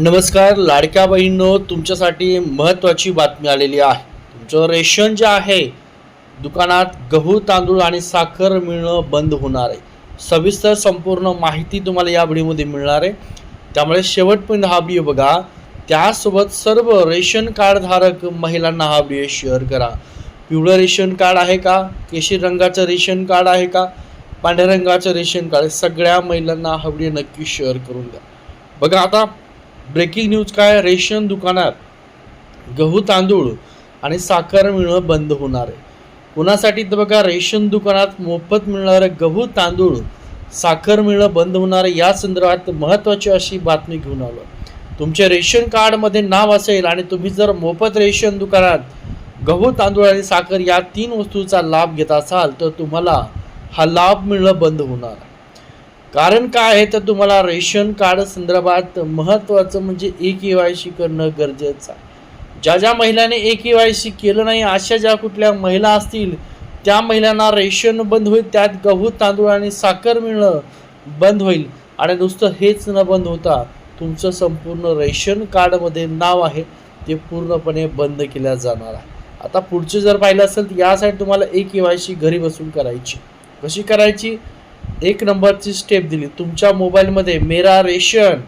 नमस्कार लाडक्या बहिणनो तुमच्यासाठी महत्त्वाची बातमी आलेली आहे. तुमचं रेशन जे आहे दुकानात गहू तांदूळ आणि साखर मिळणं बंद होणार आहे. सविस्तर संपूर्ण माहिती तुम्हाला या व्हिडिओमध्ये मिळणार आहे. त्यामुळे शेवटपर्यंत हा व्हिडिओ बघा. त्यासोबत सर्व रेशन कार्डधारक महिलांना हा व्हिडिओ शेअर करा. पिवळं रेशन कार्ड आहे का? केशरी रंगाचं रेशन कार्ड आहे का? पांढऱ्या रंगाचं रेशन कार्ड सगळ्या महिलांना हा व्हिडिओ नक्की शेअर करून द्या. बघा आता ब्रेकिंग न्यूज काय? रेशन दुकानात गहू तांदूळ आणि साखर मिळणं बंद होणार आहे. कुणासाठी? तर बघा रेशन दुकानात मोफत मिळणारं गहू तांदूळ साखर मिळणं बंद होणार आहे. या संदर्भात महत्त्वाची अशी बातमी घेऊन आलो तुमच्या रेशन कार्डमध्ये नाव असेल आणि तुम्ही जर मोफत रेशन दुकानात गहू तांदूळ आणि साखर या तीन वस्तूचा लाभ घेत असाल तर तुम्हाला हा लाभ मिळणं बंद होणार कारण काय आहे तर तुम्हाला रेशन कार्ड संदर्भात महत्त्वाचं म्हणजे ए के वाय सी करणं गरजेचं आहे. ज्या ज्या महिलाने ए के वाय सी केलं नाही अशा ज्या कुठल्या महिला असतील त्या महिलांना रेशन बंद होईल त्यात गहू तांदूळ आणि साखर मिळणं बंद होईल. आणि नुसतं हेच न बंद होता तुमचं संपूर्ण रेशन कार्डमध्ये नाव आहे ते पूर्णपणे बंद केल्या जाणार आहे. आता पुढचे जर पाहिलं असेल तर यासाठी तुम्हाला ए के वाय सी घरी बसून करायची. कशी करायची? एक नंबरची स्टेप दिली. तुमच्या मोबाईलमध्ये मेरा रेशन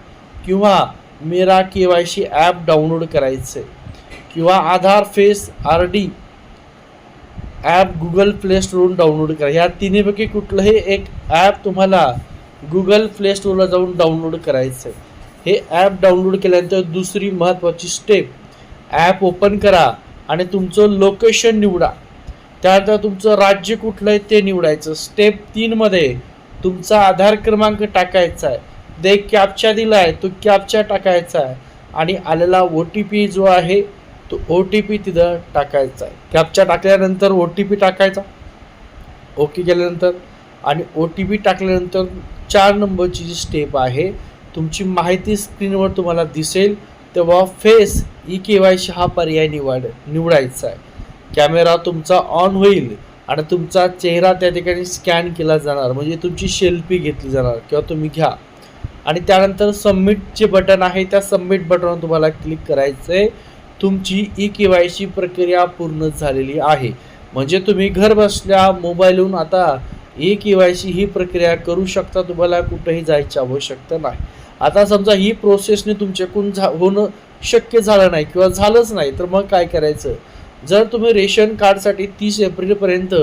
किंवा मेरा K Y C app download करायचं. आहे किंवा Aadhaar face R D app Google Play स्टोरवरून download करा. ह्या तिन्हीपैकी कुठलंही एक ॲप तुम्हाला गुगल प्ले स्टोरला जाऊन डाउनलोड करायचं आहे हे ॲप डाउनलोड केल्यानंतर दुसरी महत्त्वाची स्टेप ॲप ओपन करा आणि तुमचं लोकेशन निवडा. त्यानंतर तुमचं राज्य कुठलं आहे ते निवडायचं. स्टेप तीनमध्ये तुमचा आधार क्रमांक टाकायचा आहे. दे कॅपचा दिला आहे तो कॅपचा टाकायचा आहे. आणि आलेला ओ टी पी जो आहे तो ओ टी पी तिथं टाकायचा आहे. कॅपचा टाकल्यानंतर ओ टी पी टाकायचा. ओके केल्यानंतर. आणि ओ टी पी टाकल्यानंतर चार नंबरची जी स्टेप आहे तुमची माहिती स्क्रीनवर तुम्हाला दिसेल तेव्हा face E K Y C हा पर्याय निवड निवडायचा आहे. कॅमेरा तुमचा ऑन होईल. आणि तुमचा चेहरा त्या ठिकाणी स्कॅन केला जाणार म्हणजे तुमची सेल्फी घेतली जाणार किंवा तुम्ही घ्या. आणि त्यानंतर सबमिट जे बटन आहे त्या सबमिट बटनवर तुम्हाला क्लिक करायचं आहे तुमची ई के वाय सी प्रक्रिया पूर्ण झालेली आहे. म्हणजे तुम्ही घर बसल्या मोबाईलहून आता ई के वाय सी ही प्रक्रिया करू शकता तुम्हाला कुठंही जायची आवश्यकता नाही. आता समजा ही प्रोसेसने तुमच्याकडून झा होणं शक्य झालं नाही किंवा झालंच नाही तर मग काय करायचं? जर तुम्ही रेशन कार्डसाठी तीस एप्रिलपर्यंत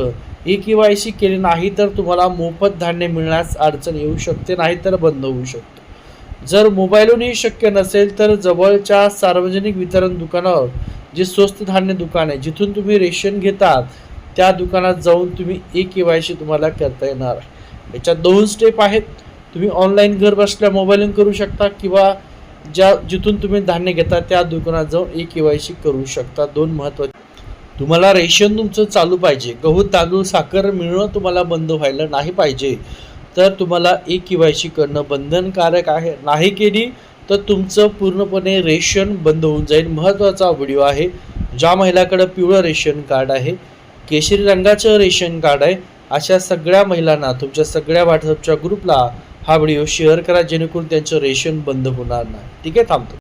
ई के वाय सी केली नाही तर तुम्हाला मोफत धान्य मिळण्यास अडचण येऊ शकते नाही तर बंद होऊ शकतो. जर मोबाईलहूनही शक्य नसेल तर जवळच्या सार्वजनिक वितरण दुकानावर जे स्वस्त धान्य दुकान आहे जिथून तुम्ही रेशन घेतात त्या दुकानात जाऊन तुम्ही ए के वाय सी तुम्हाला करता येणार आहे. याच्यात दोन स्टेप आहेत. तुम्ही ऑनलाईन घर बसल्या मोबाईलून करू शकता किंवा ज्या जिथून तुम्ही धान्य घेता त्या दुकानात जाऊन ए के वाय सी करू शकता. दोन महत्त्वाचे तुम्हाला रेशन तुमचं चालू पाहिजे. गहू तांदूळ साखर मिळणं तुम्हाला बंद व्हायला नाही पाहिजे. तर तुम्हाला ए के वाय सी करणं बंधनकारक आहे. नाही केली तर तुमचं पूर्णपणे रेशन बंद होऊन जाईल. महत्त्वाचा व्हिडिओ आहे. ज्या महिलाकडं पिवळं रेशन कार्ड आहे केशरी रंगाचं रेशन कार्ड आहे अशा सगळ्या महिलांना तुमच्या सगळ्या व्हॉट्सअपच्या ग्रुपला हा व्हिडिओ शेअर करा जेणेकरून त्यांचं रेशन बंद होणार नाही. ठीक आहे थांबतो.